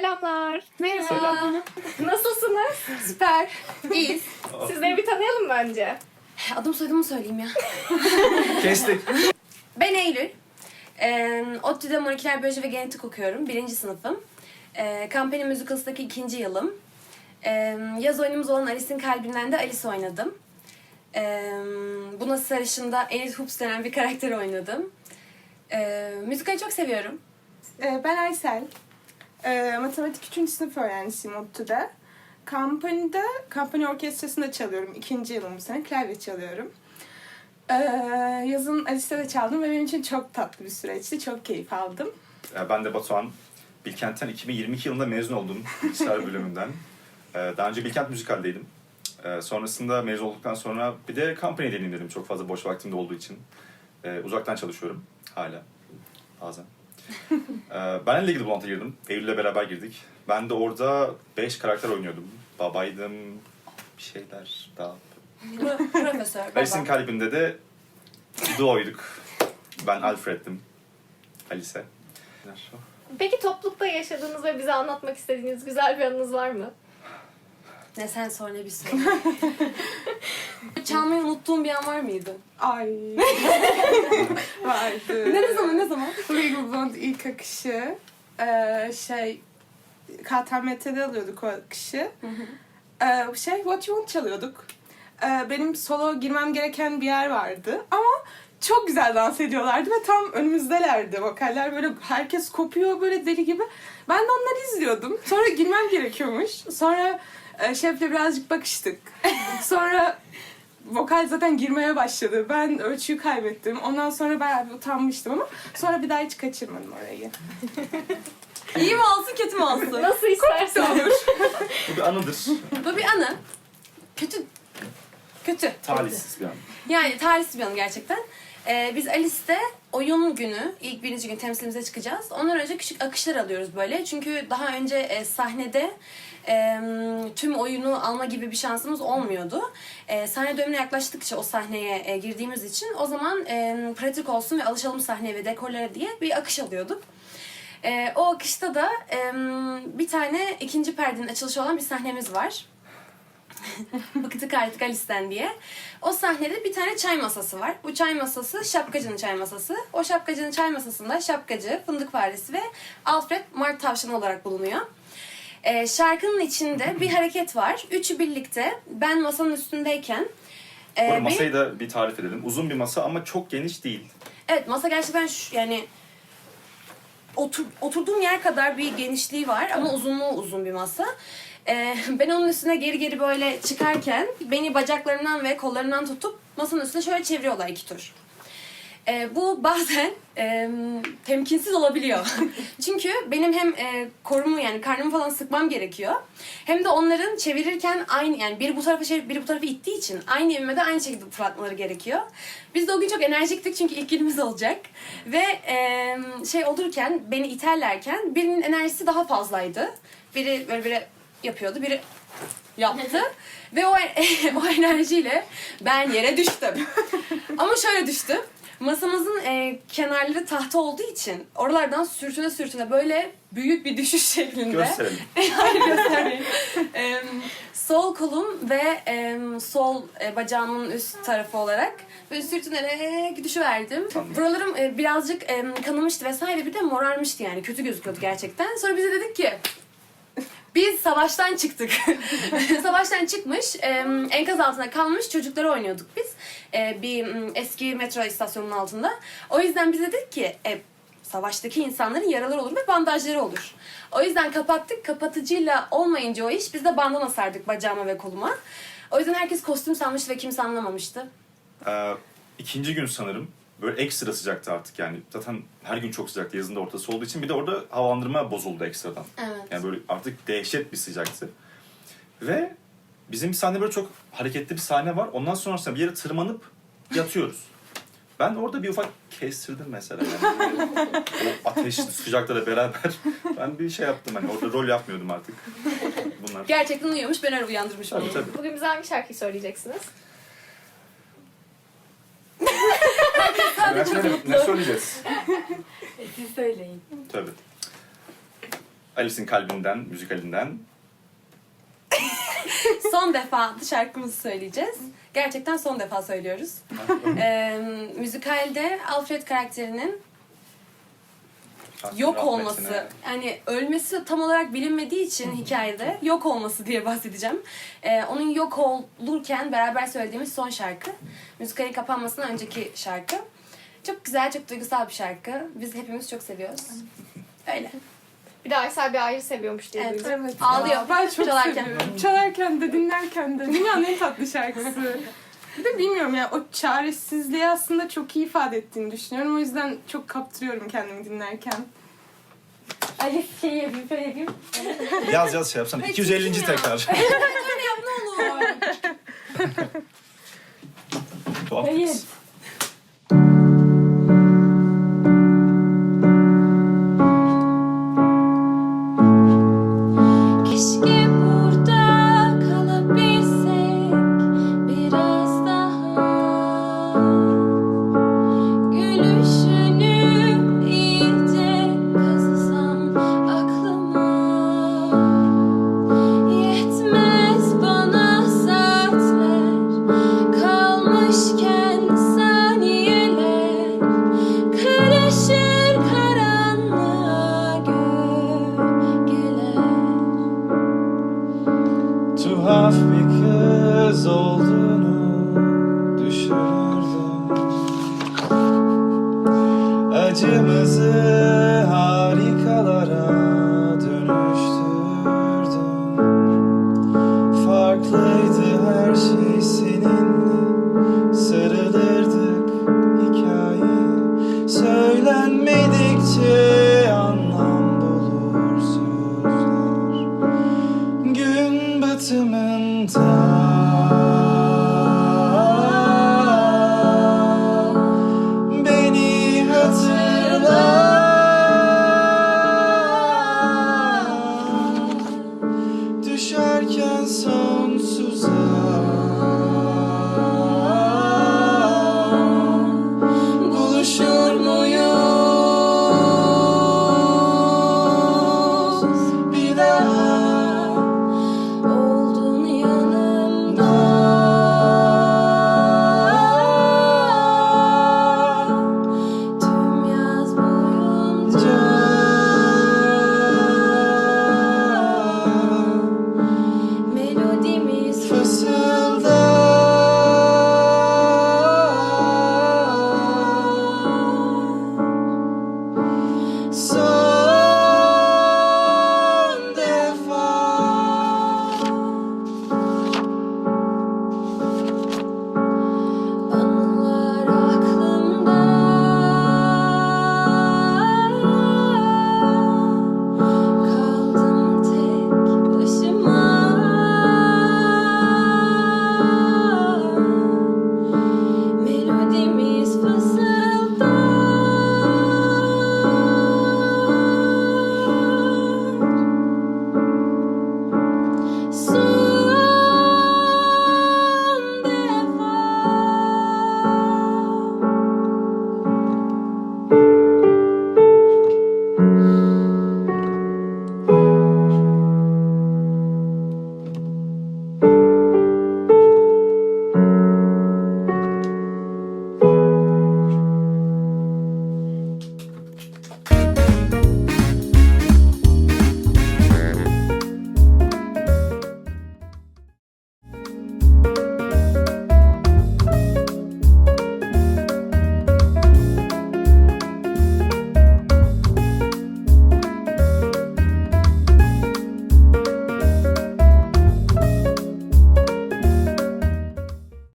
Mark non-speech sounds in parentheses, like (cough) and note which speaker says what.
Speaker 1: Selamlar.
Speaker 2: Merhaba.
Speaker 3: Selam.
Speaker 1: Nasılsınız?
Speaker 2: Süper. İyiyiz.
Speaker 1: Sizleri bir tanıyalım mı önce?
Speaker 2: Adım soyadımı söyleyeyim ya. (laughs)
Speaker 3: Kestik.
Speaker 2: Ben Eylül. Ee, ODTÜ'de moleküler biyoloji ve genetik okuyorum. Birinci sınıfım. Ee, Campany Musicals'daki ikinci yılım. Ee, yaz oyunumuz olan Alice'in kalbinden de Alice oynadım. Ee, buna sarışında Enid Hoops denen bir karakter oynadım. Ee, müzikali çok seviyorum.
Speaker 4: Ee, Ben Aysel. Ee, matematik 3. sınıf öğrencisiyim ODTÜ'de. Kampanyada, kampanya orkestrasında çalıyorum. İkinci yılım bu sene. Klavye çalıyorum. Ee, yazın Alice'de de çaldım ve benim için çok tatlı bir süreçti. Çok keyif aldım.
Speaker 3: Ee, Ben de Batuhan. Bilkent'ten 2022 yılında mezun oldum bilgisayar (laughs) bölümünden. Daha önce Bilkent Müzikal'deydim. Sonrasında mezun olduktan sonra bir de company deneyim dedim çok fazla boş vaktimde olduğu için. Uzaktan çalışıyorum hala bazen. (laughs) Ee, Ben ile ilgili bulantı girdim. Eylül'le beraber girdik. Ben de orada 5 karakter oynuyordum. Babaydım, bir şeyler daha.
Speaker 2: Pro- Profesör,
Speaker 3: Alice'in
Speaker 2: baba.
Speaker 3: kalbinde de duoyduk. Ben Alfred'dim. Alice.
Speaker 1: Peki toplulukta yaşadığınız ve bize anlatmak istediğiniz güzel bir anınız var mı?
Speaker 2: Ne sen ne bir sor. (laughs) Çalmayı unuttuğum bir an var mıydı?
Speaker 4: Ay. (laughs) Vardı.
Speaker 2: Ne, ne zaman ne zaman?
Speaker 4: Legal Blonde ilk akışı. Ee, şey, KTMT'de alıyorduk o akışı. Ee, şey, What You Want çalıyorduk. Ee, benim solo girmem gereken bir yer vardı. Ama çok güzel dans ediyorlardı ve tam önümüzdelerdi vokaller. Böyle herkes kopuyor böyle deli gibi. Ben de onları izliyordum. Sonra girmem gerekiyormuş. Sonra şefle birazcık bakıştık. (laughs) Sonra vokal zaten girmeye başladı. Ben ölçüyü kaybettim. Ondan sonra bayağı bir utanmıştım ama sonra bir daha hiç kaçırmadım orayı. (laughs)
Speaker 2: İyi mi olsun kötü mü olsun?
Speaker 1: Nasıl istersen.
Speaker 4: Olur.
Speaker 3: Bu bir anıdır.
Speaker 2: Bu bir anı. Kötü. Kötü.
Speaker 3: Talihsiz bir an.
Speaker 2: Yani talihsiz bir anı gerçekten. Ee, biz Alice'de oyun günü, ilk birinci gün temsilimize çıkacağız. Ondan önce küçük akışlar alıyoruz böyle. Çünkü daha önce e, sahnede e, tüm oyunu alma gibi bir şansımız olmuyordu. E, sahne dönemine yaklaştıkça o sahneye e, girdiğimiz için o zaman e, pratik olsun ve alışalım sahneye ve dekorlara diye bir akış alıyorduk. E, o akışta da e, bir tane ikinci perdenin açılışı olan bir sahnemiz var. (laughs) Bıktık artık Alice'den diye. O sahnede bir tane çay masası var. Bu çay masası şapkacının çay masası. O şapkacının çay masasında şapkacı, fındık faresi ve Alfred Mart tavşanı olarak bulunuyor. Ee, şarkının içinde bir hareket var. Üçü birlikte ben masanın üstündeyken
Speaker 3: Bu
Speaker 2: e, benim-
Speaker 3: masayı da bir tarif edelim. Uzun bir masa ama çok geniş değil.
Speaker 2: Evet masa gerçekten şu, yani otur, oturduğum yer kadar bir genişliği var ama uzunluğu uzun bir masa. Ee, (laughs) ben onun üstüne geri geri böyle çıkarken beni bacaklarımdan ve kollarımdan tutup masanın üstüne şöyle çeviriyorlar iki tur. Ee, bu bazen e, temkinsiz olabiliyor. (laughs) Çünkü benim hem e, korumu yani karnımı falan sıkmam gerekiyor. Hem de onların çevirirken aynı yani biri bu tarafa çevirip biri bu tarafa ittiği için aynı ivmede aynı şekilde fırlatmaları gerekiyor. Biz de o gün çok enerjiktik çünkü ilk günümüz olacak. Ve e, şey olurken beni iterlerken birinin enerjisi daha fazlaydı. Biri böyle biri yapıyordu, biri yaptı. (laughs) Ve o, (laughs) o enerjiyle ben yere düştüm. Ama şöyle düştüm. Masamızın e, kenarları tahta olduğu için oralardan sürtüne sürtüne böyle büyük bir düşüş şeklinde.
Speaker 3: Gösterelim. (laughs)
Speaker 2: Hayır göstermeyin. Em, sol kolum ve em, sol e, bacağımın üst tarafı olarak böyle sürtünerek düşüverdim.
Speaker 3: Tamam.
Speaker 2: Buralarım e, birazcık em, kanamıştı vesaire bir de morarmıştı yani kötü gözüküyordu gerçekten. Sonra bize dedik ki biz savaştan çıktık. (laughs) savaştan çıkmış, em, enkaz altında kalmış çocukları oynuyorduk biz. E, bir eski metro istasyonunun altında. O yüzden biz dedik ki e, savaştaki insanların yaraları olur ve bandajları olur. O yüzden kapattık. Kapatıcıyla olmayınca o iş biz de bandana sardık bacağıma ve koluma. O yüzden herkes kostüm sanmıştı ve kimse anlamamıştı.
Speaker 3: Ee, ikinci gün sanırım. Böyle ekstra sıcaktı artık yani. Zaten her gün çok sıcaktı yazın da ortası olduğu için. Bir de orada havalandırma bozuldu ekstradan.
Speaker 2: Evet.
Speaker 3: Yani böyle artık dehşet bir sıcaktı. Ve bizim bir sahne böyle çok hareketli bir sahne var. Ondan sonrasında bir yere tırmanıp yatıyoruz. (laughs) Ben orada bir ufak kestirdim mesela. Yani. o ateş sıcaklarla beraber (laughs) ben bir şey yaptım hani orada rol yapmıyordum artık. Bunlar.
Speaker 2: Gerçekten uyuyormuş, ben öyle uyandırmışım
Speaker 3: Tabii
Speaker 2: onu.
Speaker 3: tabii.
Speaker 1: Bugün bize hangi şarkıyı söyleyeceksiniz?
Speaker 3: Ne, ne söyleyeceğiz? (laughs)
Speaker 2: Siz söyleyin.
Speaker 3: Tabii. Alice'in kalbinden, müzikalinden. (laughs)
Speaker 2: son defa şarkımızı söyleyeceğiz. Gerçekten son defa söylüyoruz. (laughs) Ee, müzikalde Alfred karakterinin yok olması, yani ölmesi tam olarak bilinmediği için hikayede yok olması diye bahsedeceğim. Ee, onun yok olurken beraber söylediğimiz son şarkı. Müzikalin kapanmasından önceki şarkı. Çok güzel, çok duygusal bir şarkı. Biz hepimiz çok seviyoruz. (laughs) Öyle.
Speaker 1: Bir de Aysel bir ayrı seviyormuş diye
Speaker 2: Evet.
Speaker 1: duydum.
Speaker 4: Evet.
Speaker 2: Ağlıyor.
Speaker 4: Ben çok
Speaker 2: Çalarken.
Speaker 4: seviyorum. Çalarken de dinlerken de. Dünyanın en tatlı şarkısı. Bir de bilmiyorum ya o çaresizliği aslında çok iyi ifade ettiğini düşünüyorum. O yüzden çok kaptırıyorum kendimi dinlerken.
Speaker 2: Alice şey yapayım, şöyle yapayım.
Speaker 3: Yaz yaz şey yapsana.
Speaker 2: Peki
Speaker 3: 250.
Speaker 2: ya.
Speaker 3: tekrar. (laughs)
Speaker 2: Öyle yap ne olur.
Speaker 3: Tuhaf kız.
Speaker 5: Keşke sentimental